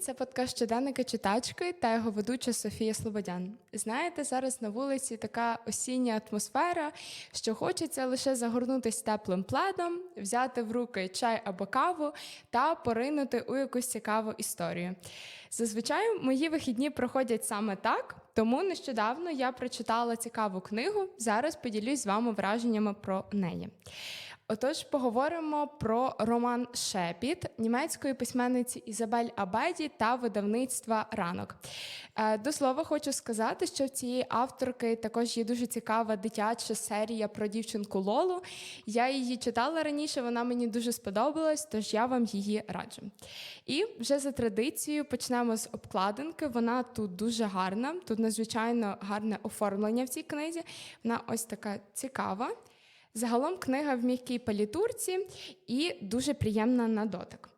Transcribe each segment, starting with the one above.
це подкаст щоденника читачки та його ведуча Софія Слободян. Знаєте, зараз на вулиці така осіння атмосфера, що хочеться лише загорнутися теплим пледом, взяти в руки чай або каву та поринути у якусь цікаву історію. Зазвичай мої вихідні проходять саме так, тому нещодавно я прочитала цікаву книгу. Зараз поділюсь з вами враженнями про неї. Отож, поговоримо про роман Шепіт німецької письменниці Ізабель Абеді та видавництва ранок. Е, До слова, хочу сказати, що в цієї авторки також є дуже цікава дитяча серія про дівчинку Лолу. Я її читала раніше, вона мені дуже сподобалась, тож я вам її раджу. І вже за традицією почнемо з обкладинки. Вона тут дуже гарна, тут надзвичайно гарне оформлення в цій книзі. Вона ось така цікава. Загалом книга в м'якій палітурці і дуже приємна на дотик.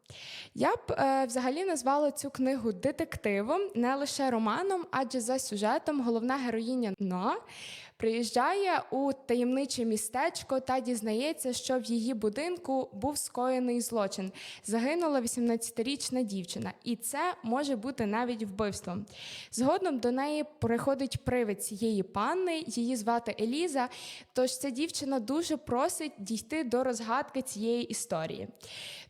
Я б е, взагалі назвала цю книгу детективом, не лише романом, адже за сюжетом головна героїня Ноа приїжджає у таємниче містечко та дізнається, що в її будинку був скоєний злочин. Загинула 18-річна дівчина, і це може бути навіть вбивством. Згодом до неї приходить привид цієї панни, її звати Еліза. Тож ця дівчина дуже просить дійти до розгадки цієї історії.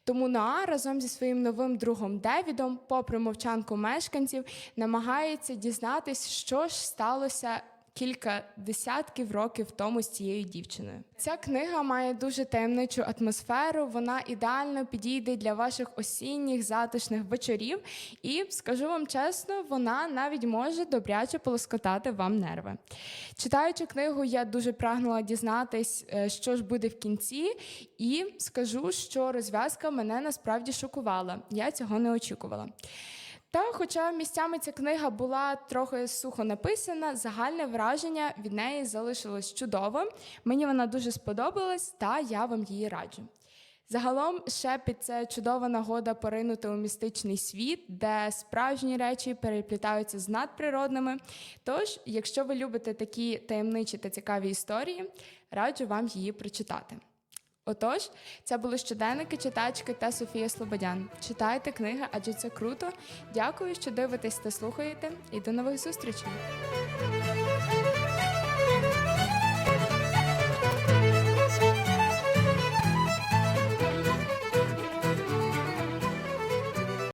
Тому Ноа разом зі своїм новим другом Девідом, попри мовчанку мешканців, намагається дізнатись, що ж сталося. Кілька десятків років тому з цією дівчиною. Ця книга має дуже таємничу атмосферу. Вона ідеально підійде для ваших осінніх затишних вечорів. І скажу вам чесно, вона навіть може добряче полоскотати вам нерви. Читаючи книгу, я дуже прагнула дізнатись, е, що ж буде в кінці, і скажу, що розв'язка мене насправді шокувала. Я цього не очікувала. Та, хоча місцями ця книга була трохи сухо написана, загальне враження від неї залишилось чудовим. Мені вона дуже сподобалась, та я вам її раджу. Загалом, шепіт це чудова нагода поринути у містичний світ, де справжні речі переплітаються з надприродними. Тож, якщо ви любите такі таємничі та цікаві історії, раджу вам її прочитати. Отож, це були щоденники читачки та Софія Слободян. Читайте книги, адже це круто. Дякую, що дивитесь та слухаєте. І до нових зустрічей.